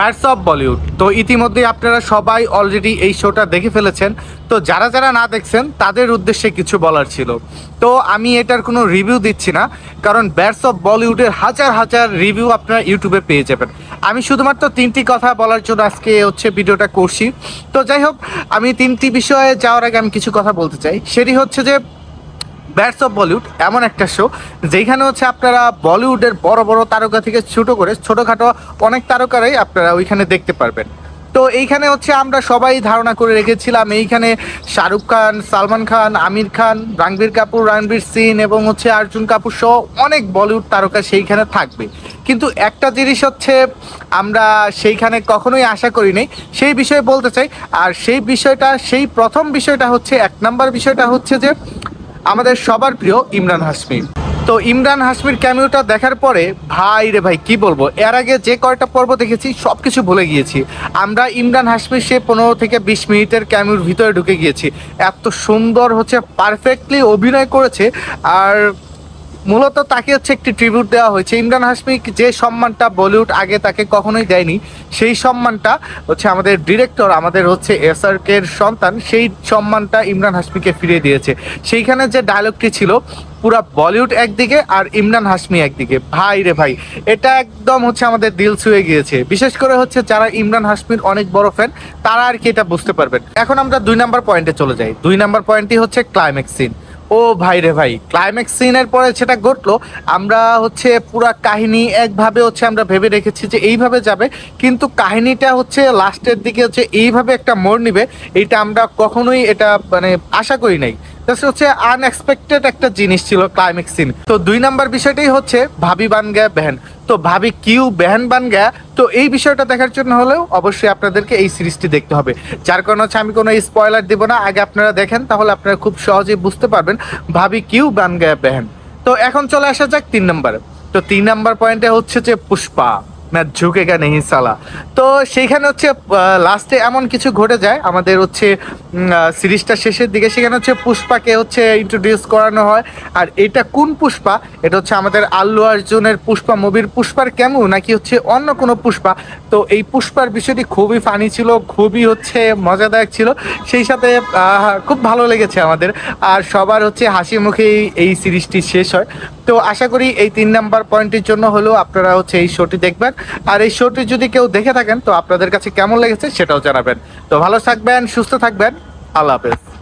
Bats of Bollywood তো ইতিমধ্যে আপনারা সবাই অলরেডি এই শোটা দেখে ফেলেছেন। তো যারা যারা না দেখছেন, তাদের উদ্দেশ্যে কিছু বলার ছিল। তো আমি এটার কোনো রিভিউ দিচ্ছি না, কারণ ব্যাটস অফ বলিউডের হাজার হাজার রিভিউ আপনারা ইউটিউবে পেয়ে যাবেন। আমি শুধুমাত্র তিনটি কথা বলার জন্য আজকে হচ্ছে ভিডিওটা করছি। তো যাই হোক, আমি তিনটি বিষয়ে যাওয়ার আগে আমি কিছু কথা বলতে চাই। সেটি হচ্ছে যে ব্যাটস অফ বলিউড এমন একটা শো যেখানে হচ্ছে আপনারা বলিউডের বড় বড় তারকা থেকে ছোট করে, ছোটোখাটো অনেক তারকারাই আপনারা ওইখানে দেখতে পারবেন। তো এইখানে হচ্ছে আমরা সবাই ধারণা করে রেখেছিলাম, এইখানে শাহরুখ খান, সালমান খান, আমির খান রণবীর কাপুর রণবীর সিং এবং হচ্ছে অর্জুন কাপুর সহ অনেক বলিউড তারকা সেইখানে থাকবে। কিন্তু একটা জিনিস হচ্ছে, আমরা সেইখানে কখনোই আশা করি নাই, সেই বিষয়ে বলতে চাই, আর সেই বিষয়টা, সেই প্রথম বিষয়টা হচ্ছে, এক নাম্বার বিষয়টা হচ্ছে যে আমাদের সবার প্রিয় ইমরান হাসমি তো ইমরান হাসমির ক্যামিওটা দেখার পরে, ভাই রে ভাই, কি বলব? এর আগে যে কয়টা পর্ব দেখেছি সব কিছু ভুলে গিয়েছি। আমরা ইমরান হাসমির সে পনেরো থেকে বিশ মিনিটের ক্যামিওর ভিতরে ঢুকে গিয়েছি। এত সুন্দর হচ্ছে পারফেক্টলি অভিনয় করেছে। আর মূলত তাকে হচ্ছে একটি ট্রিবিউট দেওয়া হয়েছে। ইমরান হাসমি যে সম্মানটা বলিউড আগে তাকে কখনোই দেয়নি, সেই সম্মানটা হচ্ছে আমাদের ডিরেক্টর আমাদের হচ্ছে এসআরকের সন্তান, সেই সম্মানটা ইমরান হাসমিকে ফিরিয়ে দিয়েছে। সেইখানে যে ডায়লগটি ছিল, পুরা বলিউড একদিকে আর ইমরান হাসমি একদিকে। ভাই রে ভাই, এটা একদম হচ্ছে আমাদের দিল ছুঁয়ে গিয়েছে। বিশেষ করে হচ্ছে যারা ইমরান হাসমির অনেক বড় ফ্যান তারা আর কি এটা বুঝতে পারবেন। এখন আমরা দুই নাম্বার পয়েন্টে চলে যাই। দুই নাম্বার পয়েন্টটি হচ্ছে ক্লাইম্যাক্স সিন ও ভাই রে ভাই ক্লাইম্যাক্স সিনের পরে সেটা ঘটলো, আমরা হচ্ছে পুরা কাহিনী একভাবে হচ্ছে আমরা ভেবে রেখেছি যে এইভাবে যাবে, কিন্তু কাহিনীটা হচ্ছে লাস্টের দিকে হচ্ছে এইভাবে একটা মোড় নিবে এটা আমরা কখনোই এটা মানে আশা করি নাই। Just হচ্ছে আনএক্সপেক্টেড একটা জিনিস ছিল ক্লাইম্যাক্স সিন তো দুই নাম্বার বিষয়টাই হচ্ছে ভাবি বান গয়া বেহেন। তো ভাবি কিউ বেহেন বান গয়া, তো এই বিষয়টা দেখার জন্য হলেও অবশ্যই আপনাদেরকে এই সিরিজটি দেখতে হবে। যার কারণে হচ্ছে আমি কোনো স্পয়লার দেবো না, আগে আপনারা দেখেন, তাহলে আপনারা খুব সহজেই বুঝতে পারবেন ভাবি কিউ বান গয়া বেহেন। তো এখন চলে আসা যাক তিন নম্বরে। তো তিন নাম্বার পয়েন্টে হচ্ছে যে পুষ্পা। না, ঝুঁকেগা নেই, সালা। তো সেইখানে হচ্ছে লাস্টে এমন কিছু ঘটে যায়, আমাদের হচ্ছে সিরিজটা শেষের দিকে, সেখানে হচ্ছে পুষ্পাকে হচ্ছে ইন্ট্রোডিউস করানো হয়। আর এটা কোন পুষ্পা? এটা হচ্ছে আমাদের আল্লু অর্জুনের পুষ্পা, মুভির পুষ্পার কেমন, নাকি হচ্ছে অন্য কোনো পুষ্পা? তো এই পুষ্পার বিষয়টি খুবই ফানি ছিল, খুবই হচ্ছে মজাদায়ক ছিল। সেই সাথে খুব ভালো লেগেছে আমাদের। আর সবার হচ্ছে হাসি মুখেই এই সিরিজটি শেষ হয়। তো আশা করি এই তিন নাম্বার পয়েন্টের জন্য হলেও আপনারা হচ্ছে এই শোটি দেখবেন। আর এই শোটি যদি কেউ দেখে থাকেন, তো আপনাদের কাছে কেমন লেগেছে সেটাও জানাবেন। তো ভালো থাকবেন, সুস্থ থাকবেন, আল্লাহ হাফেজ।